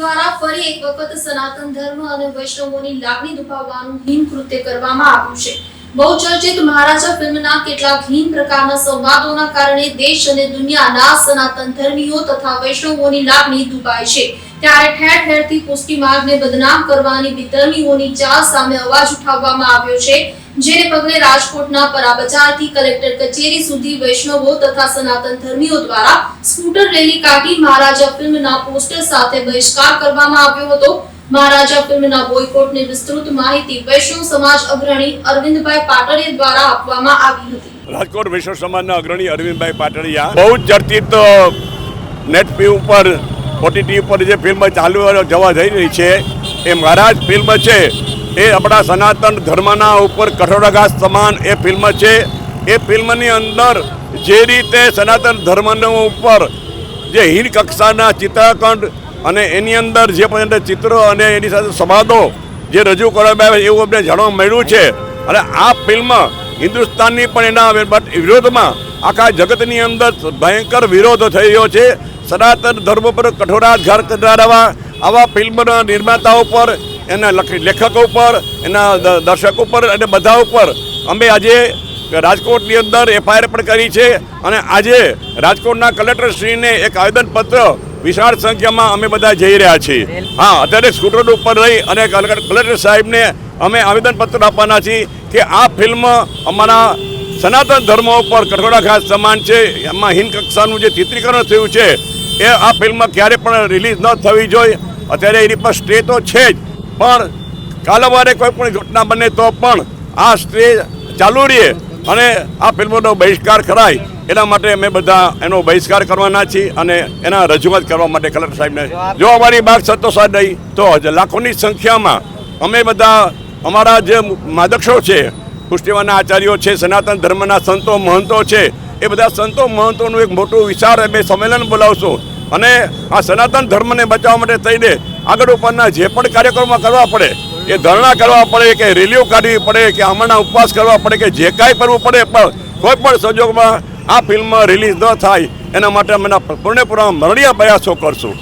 ફરી એક વખત સનાતન ધર્મ અને વૈષ્ણવોની લાગણી દુભાવવાનું હીન કૃત્ય કરવામાં આવ્યું છે. બહુચર્ચિત મહારાજા ફિલ્મના કેટલાક હીન પ્રકારના સંવાદોના કારણે દેશ અને દુનિયાના સનાતન ધર્મીઓ તથા વૈષ્ણવોની લાગણી દુભાય છે. ત્યારે ઠેર ઠેરથી પુષ્ટિ માર્ગને બદનામ કરવાની વિધર્મીઓની ચાલ સામે અવાજ ઉઠાવવામાં આવ્યો છે. જેને પગલે રાજકોટના પરાબજારથી કલેક્ટર કચેરી સુધી વૈષ્ણવો તથા સનાતન ધર્મીઓ દ્વારા સ્કૂટર રેલી કાઢી મહારાજા ફિલ્મના પોસ્ટર સાથે બહિષ્કાર કરવામાં આવ્યો હતો. મહારાજા ફિલ્મના બોયકોટની વિસ્તૃત માહિતી વૈષ્ણવ સમાજ અગ્રણી અરવિંદભાઈ પાટડીયા દ્વારા આપવામાં આવી હતી. રાજકોટ વિશ્વ સમાજના અગ્રણી અરવિંદભાઈ પાટડીયા બહુ ચર્ચિત નેટ પી ઉપર, ઓટીટી ઉપર જે ફિલ્મ ચાલુ જવા જઈ રહી છે, એ મહારાજ ફિલ્મ છે. એ આપણા સનાતન ધર્મના ઉપર કઠોરાઘાત સમાન એ ફિલ્મ છે. એ ફિલ્મની અંદર જે રીતે સનાતન ધર્મનો ઉપર જે હીન કક્ષાના ચિત્રાખંડ અને એની અંદર જે પણ ચિત્રો અને એની સાથે સંવાદો જે રજૂ કરવામાં આવે એવું અમને જાણવા મળ્યું છે. અને આ ફિલ્મ હિન્દુસ્તાનની પણ એના વિરોધમાં આખા જગતની અંદર ભયંકર વિરોધ થઈ રહ્યો છે. સનાતન ધર્મ પર કઠોરાઘાત કરનારા આવા ફિલ્મના નિર્માતાઓ પર એના લખી, લેખકો પર એના દર્શકો ઉપર અને બધા ઉપર. અમે આજે રાજકોટની અંદર એફઆઈઆર પણ કરી છે અને આજે રાજકોટના કલેક્ટરશ્રીને એક આવેદનપત્ર વિશાળ સંખ્યામાં અમે બધા જઈ રહ્યા છીએ. હા, અત્યારે સ્કૂટર ઉપર રહી અને કલેક્ટર સાહેબને અમે આવેદનપત્ર આપવાના છીએ કે આ ફિલ્મ અમારા સનાતન ધર્મ ઉપર કઠોરાઘાત સમાન છે, એમાં હિન્દ કક્ષાનું જે ચિત્રીકરણ થયું છે, એ આ ફિલ્મ ક્યારે પણ રિલીઝ ન થવી જોઈએ. અત્યારે એની પર સ્ટે તો છે જ. પણ કાલવારે કોઈ પણ ઘટના બને તો પણ આ સ્ટેજ ચાલુ રહે અને આ ફિલ્મોનો બહિષ્કાર કરાય. એના માટે અમે બધા એનો બહિષ્કાર કરવાના છીએ અને એના રજૂઆત કરવા માટે કલેક્ટર સાહેબને. જો અમારી બાગ સંતોષાય નહીં, તો લાખોની સંખ્યામાં અમે બધા અમારા જે માદક્ષો છે, પુષ્ટિવાના આચાર્યો છે, સનાતન ધર્મના સંતો, મહંતો છે, એ બધા સંતો, મહંતોનું એક મોટું વિચાર અમે સંમેલન બોલાવશું. અને આ સનાતન ધર્મને બચાવવા માટે થઈને આગળ ઉપરના જે પણ કાર્યક્રમો કરવા પડે, એ ધરણા કરવા પડે, કે રેલીઓ કાઢવી પડે, કે આમરના ઉપવાસ કરવા પડે, કે જે કાંઈ કરવું પડે, પણ કોઈ પણ સંજોગમાં આ ફિલ્મ રિલીઝ ન થાય, એના માટે અમે પૂર્ણપૂર્ણ મરણીય પ્રયાસો કરશું.